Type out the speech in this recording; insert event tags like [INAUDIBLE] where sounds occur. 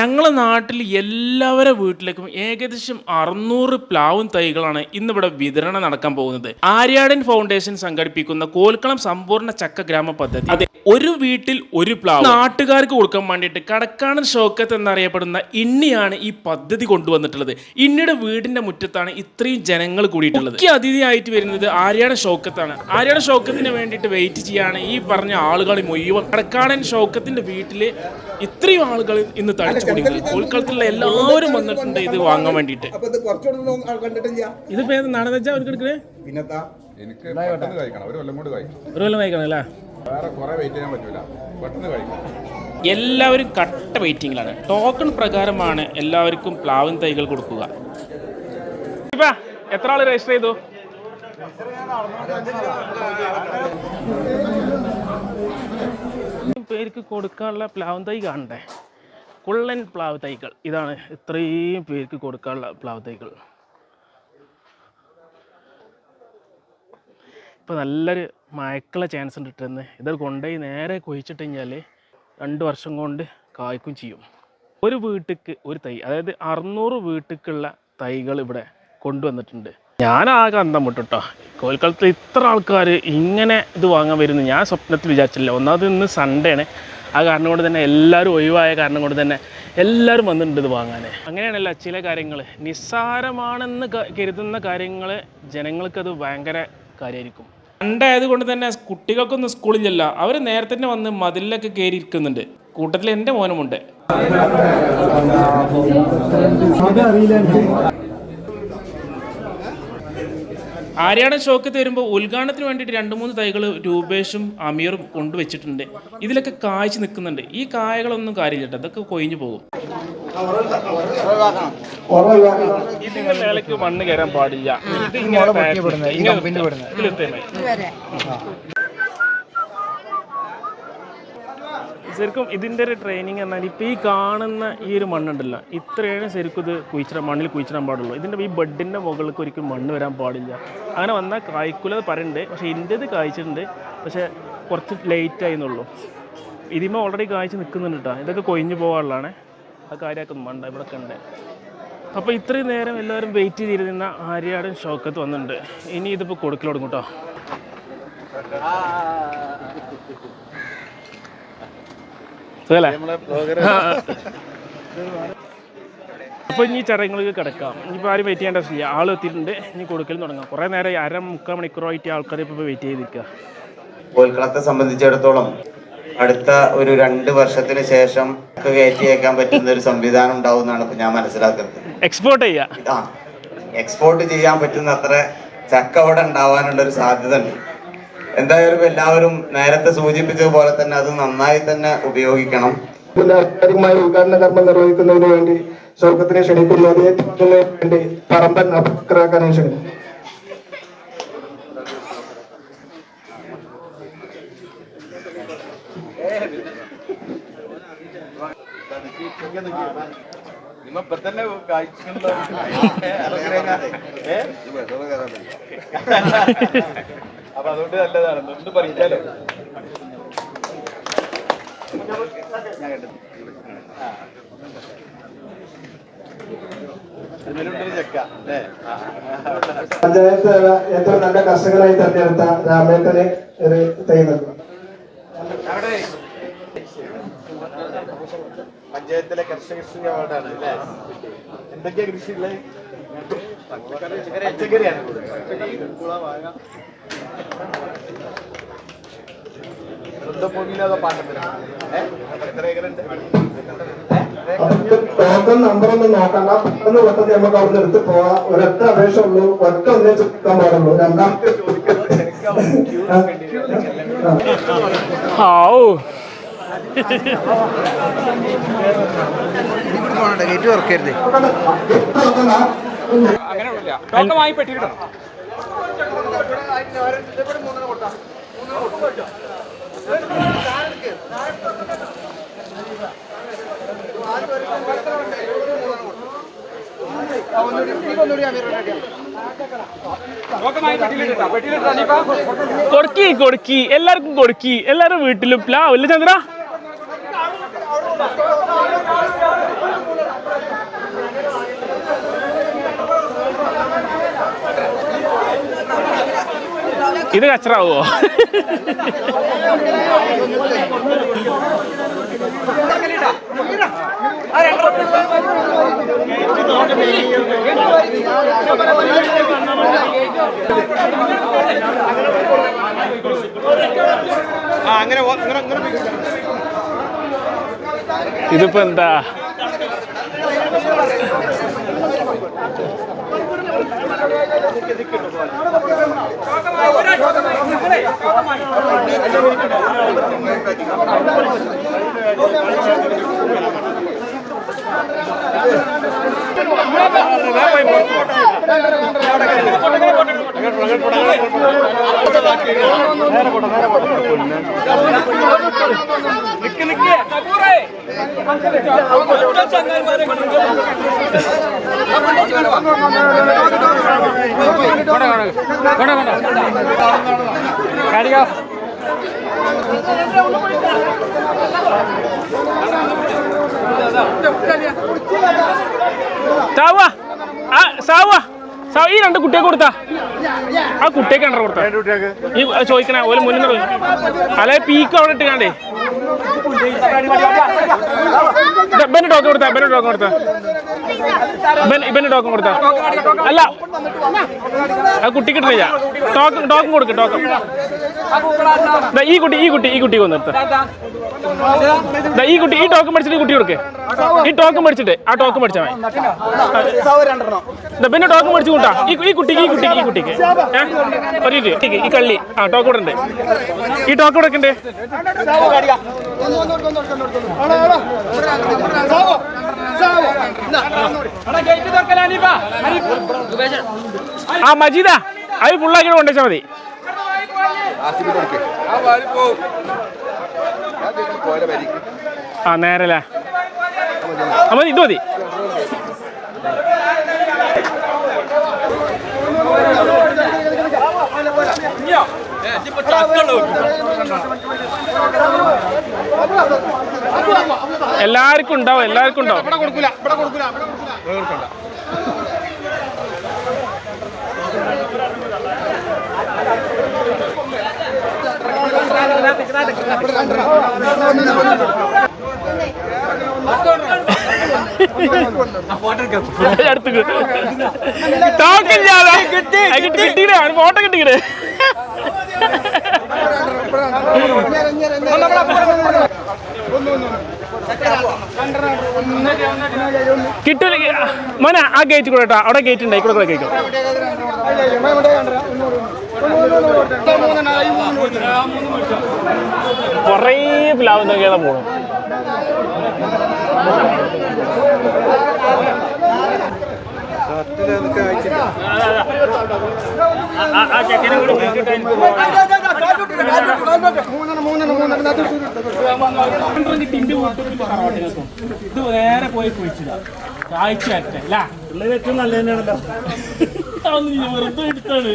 ഞങ്ങളെ നാട്ടിൽ എല്ലാവരുടെ വീട്ടിലേക്കും ഏകദേശം അറുന്നൂറ് പ്ലാവും തൈകളാണ് ഇന്നിവിടെ വിതരണം നടക്കാൻ പോകുന്നത്. ആര്യാടൻ ഫൗണ്ടേഷൻ സംഘടിപ്പിക്കുന്ന കോൽക്കളം സമ്പൂർണ ചക്ക ഗ്രാമ പദ്ധതി. അതെ ഒരു വീട്ടിൽ ഒരു പ്ലാവ്. നാട്ടുകാർക്ക് കൊടുക്കാൻ വേണ്ടിയിട്ട് കടക്കാണൻ ഷോക്കത്ത് എന്നറിയപ്പെടുന്ന ഇണ്ണിയാണ് ഈ പദ്ധതി കൊണ്ടുവന്നിട്ടുള്ളത്. ഇണ്ണിയുടെ വീടിന്റെ മുറ്റത്താണ് ഇത്രയും ജനങ്ങൾ കൂടിയിട്ടുള്ളത്. ഈ അതിഥിയായിട്ട് വരുന്നത് ആര്യാടൻ ഷോക്കത്താണ് ആര്യാടൻ ഷോക്കത്തിന് വേണ്ടിയിട്ട് വെയിറ്റ് ചെയ്യാണ് ഈ പറഞ്ഞ ആളുകൾ മുഴുവൻ. കടക്കാടൻ ഷോക്കത്തിന്റെ വീട്ടിൽ ഇത്രയും ആളുകൾ ഇന്ന് തടിച്ചു. കുടിക്കുന്നത് കോൽക്കളത്തിലുള്ള എല്ലാവരും വന്നിട്ടുണ്ട് ഇത് വാങ്ങാൻ വേണ്ടിട്ട് ആൾ ഇതിപ്പോ ഏത് നാടെന്ന് വെച്ചാൽ അവർക്ക് എടുക്കണേ? പിന്നെത്താ എനിക്ക് കഴിക്കണം. ഒരു കൊല്ലം കൊണ്ട് ഒരു കൊല്ലം വായിക്കണം അല്ലേ? വേറെ കുറെ വെയിറ്റ് ചെയ്യാൻ പറ്റൂല. പെട്ടെന്ന് എല്ലാവരും കട്ട വെയിറ്റിംഗിലാണ് ടോക്കൺ പ്രകാരമാണ് എല്ലാവർക്കും പ്ലാവിൻ തൈകൾ കൊടുക്കുക. എത്ര ആൾ രജിസ്റ്റർ ചെയ്തു? പേർക്ക് കൊടുക്കാനുള്ള പ്ലാവിൻ തൈ കാണണ്ടേ? കുള്ളൻ പ്ലാവ് തൈകൾ. ഇതാണ് ഇത്രയും പേർക്ക് കൊടുക്കാനുള്ള പ്ലാവ് തൈകൾ. ഇപ്പോൾ നല്ലൊരു മയക്കുള്ള ചാൻസ് ഉണ്ട് ഇട്ടെന്ന് ഇത് കൊണ്ടുപോയി നേരെ കുഴിച്ചിട്ട് കഴിഞ്ഞാൽ രണ്ട് വർഷം കൊണ്ട് കായ്ക്കും ചെയ്യും. ഒരു വീട്ടിക്ക് ഒരു തൈ അതായത് അറുന്നൂറ് വീട്ടിക്കുള്ള തൈകൾ ഇവിടെ കൊണ്ടുവന്നിട്ടുണ്ട്. ഞാനാകെ അന്തം വിട്ടുട്ടോ കോൽക്കാലത്ത് ഇത്ര ആൾക്കാർ ഇങ്ങനെ ഇത് വാങ്ങാൻ വരുന്നു. ഞാൻ സ്വപ്നത്തിൽ വിചാരിച്ചില്ല. ഒന്നാമത് ഇന്ന് സൺഡേ ആണ്. ആ കാരണം കൊണ്ട് തന്നെ എല്ലാവരും ഒഴിവായ കാരണം കൊണ്ട് തന്നെ എല്ലാവരും വന്നിട്ടുണ്ട് ഇത് വാങ്ങാൻ അങ്ങനെയാണല്ല ചില കാര്യങ്ങൾ നിസ്സാരമാണെന്ന് കരുതുന്ന കാര്യങ്ങൾ ജനങ്ങൾക്കത് ഭയങ്കര കാര്യമായിരിക്കും പണ്ടായത് കൊണ്ട് തന്നെ കുട്ടികൾക്കൊന്നും സ്കൂളിലല്ല അവർ നേരത്തെ തന്നെ വന്ന് മതിലൊക്കെ കയറി ഇരിക്കുന്നുണ്ട്. കൂട്ടത്തിൽ എന്റെ മോനുമുണ്ട്. ആര്യാടൻ ഷോക്ക് വരുമ്പോൾ ഉദ്ഘാടനത്തിന് വേണ്ടിയിട്ട് രണ്ട് മൂന്ന് തൈകൾ രൂപേഷും അമീറും കൊണ്ടുവച്ചിട്ടുണ്ട്. ഇതിലൊക്കെ കായ്ച്ചു നിൽക്കുന്നുണ്ട്. ഈ കായകളൊന്നും കാര്യമില്ല കേട്ടോ. അതൊക്കെ കൊഴിഞ്ഞു പോകും. മണ്ണ് കയറാൻ പാടില്ല ഇങ്ങനെ താഴ്ത്തി- ഇങ്ങനെ ഇതിലിട്ടേ മതി. ശരിക്കും ഇതിന്റെ ഒരു ട്രെയിനിങ് എന്നാൽ ഇപ്പോൾ ഈ കാണുന്ന ഈ ഒരു മണ്ണുണ്ടല്ലോ ഇത്രയാണ് ശരിക്കും ഇത് കുഴിച്ചിടാൻ മണ്ണിൽ കുഴിച്ചിടാൻ പാടുള്ളൂ. ഇതിന്റെ ഈ ബെഡിന്റെ മുകളിലേക്ക് ഒരിക്കലും മണ്ണ് വരാൻ പാടില്ല. അങ്ങനെ വന്നാൽ കായ്ക്കുലത് പറയുന്നുണ്ട് പക്ഷേ ഇതിന്റെത് കായ്ച്ചിട്ടുണ്ട് പക്ഷേ കുറച്ച് ലേറ്റ് ആയിരുന്നുള്ളൂ ഇതിമ ഓൾറെഡി കായ്ച്ച് നിൽക്കുന്നുണ്ട് കേട്ടോ ഇതൊക്കെ കൊഴിഞ്ഞു പോകാനുള്ളതാണ്. ആ കാര്യമൊക്കെ മണ്ണ് ഇവിടെ കണ്ട് അപ്പോൾ ഇത്രയും നേരം എല്ലാവരും വെയിറ്റ് ചെയ്തിരുന്ന ആര്യാടൻ ഷോക്കത്ത് വന്നിട്ടുണ്ട്. ഇനി ഇതിപ്പോൾ കൊടുക്കൽ തുടങ്ങും കേട്ടോ സുഖല്ലേ [LAUGHS] അപ്പോൾ ഇനി ചടങ്ങുകൾക്ക് കിടക്കാം. ഇനിയിപ്പോൾ ആരും വെയിറ്റ് ചെയ്യേണ്ട ആവശ്യമില്ല. ആൾ എത്തിയിട്ടുണ്ട്. ഇനി കൊടുക്കൽ തുടങ്ങാം. കുറേ നേരം അര മുക്കാൽ മണിക്കൂറായിട്ട് ആൾക്കാർ ഇപ്പോൾ വെയിറ്റ് ചെയ്ത് നിൽക്കുക കോൽക്കളത്തെ സംബന്ധിച്ചിടത്തോളം അടുത്ത ഒരു രണ്ട് വർഷത്തിന് ശേഷം കയറ്റി കയറ്റിയേക്കാൻ പറ്റുന്ന ഒരു സംവിധാനം ഉണ്ടാവും എന്നാണ് ഇപ്പൊ ഞാൻ മനസ്സിലാക്കുന്നത്. എക്സ്പോർട്ട് ചെയ്യാം? എക്സ്പോർട്ട് ചെയ്യാൻ പറ്റുന്ന അത്ര ചക്ക അവിടെ ഉണ്ടാവാനുള്ള ഒരു സാധ്യത ഉണ്ട്. എന്തായാലും എല്ലാവരും നേരത്തെ സൂചിപ്പിച്ചതുപോലെ തന്നെ അത് നന്നായി തന്നെ ഉപയോഗിക്കണം. ഔപചാരികമായ ഉദ്ഘാടന കർമ്മം നിർവഹിക്കുന്നതിന് വേണ്ടി സ്വർഗത്തിനെ ക്ഷണിക്കുന്നു അതേറ്റിന് വേണ്ടി പറമ്പൻ അപക്രാക്കാനെ ക്ഷണിക്കുന്നു അപ്പൊ അതുകൊണ്ട് നല്ലതാണ് ചക്ക അല്ലേ പഞ്ചായത്ത് ഏറ്റവും നല്ല കർഷകനായി തെരഞ്ഞെടുത്ത രാമേട്ടനെ ഒരു തൈ നൽകും പഞ്ചായത്തിലെ കർഷക കൃഷി അവാർഡാണ് അല്ലേ? എന്തൊക്കെയാ കൃഷി ഉള്ളത് പച്ചക്കറിയാണ് സ്വന്തം ഭൂമിയിലോ പാട്ടത്തിലാണ് ഏഹ് എത്ര ഏക്കറുണ്ട്? അവർക്ക് ടോക്കൺ നമ്പർ ഒന്നും നോക്കണ്ട. പെട്ടെന്ന് പെട്ടെന്ന് നമുക്ക് അവിടെ എടുത്ത് പോവാ. ഒരൊറ്റ അപേക്ഷ ഉള്ളൂ. ഒറ്റ ഒന്നേ ചോദിക്കാൻ പാടുള്ളൂ. രണ്ടാമത്തെ ഹാവൂ കൊടുക്കി കൊടുക്കി. എല്ലാവർക്കും കൊടുക്കി. എല്ലാവരും വീട്ടിലും. പ്ലാവ് ഇല്ല ചന്ദ്ര. ഇത് കച്ചറാവോ അങ്ങനെ അങ്ങനെ അങ്ങനെ ഇതിപ്പോ എന്താ? സാവ ആ സാവ സാവ ഈ രണ്ട് കുട്ടിയെ കൊടുത്താ. ആ കുട്ടിയെ കണ്ടറ കൊടുത്ത? ഈ ചോദിക്കണ ഒരു മുന്നിൽ അല്ലെ പീക്ക് അവിടെ ഇട്ടുകാണ്ടേ. ഇബന്റെ ടോക്കൺ കൊടുത്താ ഇബന്റെ ടോക്കൺ കൊടുത്താ. ഇബന്റെ ടോക്കൺ കൊടുത്താ. അല്ല ആ കുട്ടിക്ക് ഇട്ടില്ല. ടോക്കൺ ടോക്കൺ കൊടുക്ക് ടോക്കൺ ഈ കുട്ടി ഈ കുട്ടി ഈ കുട്ടി കൊന്നിർത്ത ഈ കുട്ടി ഈ ടോക്കൺ മേടിച്ചിട്ട് ഈ കുട്ടി കൊടുക്ക്. ഈ ടോക്ക് മേടിച്ചിട്ട് ആ ടോക്ക് മേടിച്ചാ മതി. പിന്നെ ടോക്ക് മേടിച്ചു കൂട്ടാ. ഈ ഈ കുട്ടിക്ക് ഈ കുട്ടിക്ക് ഈ കുട്ടിക്ക്? ഒരു കുട്ടിക്ക് ഈ കള്ളി. ആ ടോക്ക് ഇവിടെ ഉണ്ട് ഈ ടോക്ക് ഇവിടെ ഉണ്ട് ആ മജീദ. അത് ഫുള്ളാക്കി കൊണ്ടുവച്ചാൽ മതി. ആ നേരല്ലേ? മതി ഇത് മതി. എല്ലാവർക്കും ഉണ്ടാവും എല്ലാവർക്കും ഉണ്ടാവും. കൊടുക്കൂല ഇവിടെ കൊടുക്കൂല ഇവിടെ കൊടുക്കണ്ട അടുത്തേക്ക് ടോക്കില്ലാതെ കിട്ടിയിടേ ഫോട്ടോ കിട്ടിയിടേ കിട്ടൂല. മോനെ ആ ഗേറ്റ് കൂടെ കേട്ടോ അവിടെ ഗേറ്റ് ഉണ്ട് കൂടെ കൂടെ കേൾക്കും കുറേ പ്ലാവ് ഇത് നേരെ പോയി കുഴിച്ചില്ല കാഴ്ച ഏറ്റവും നല്ല തന്നെയാണല്ലോ വെറുതെ എടുത്താണ്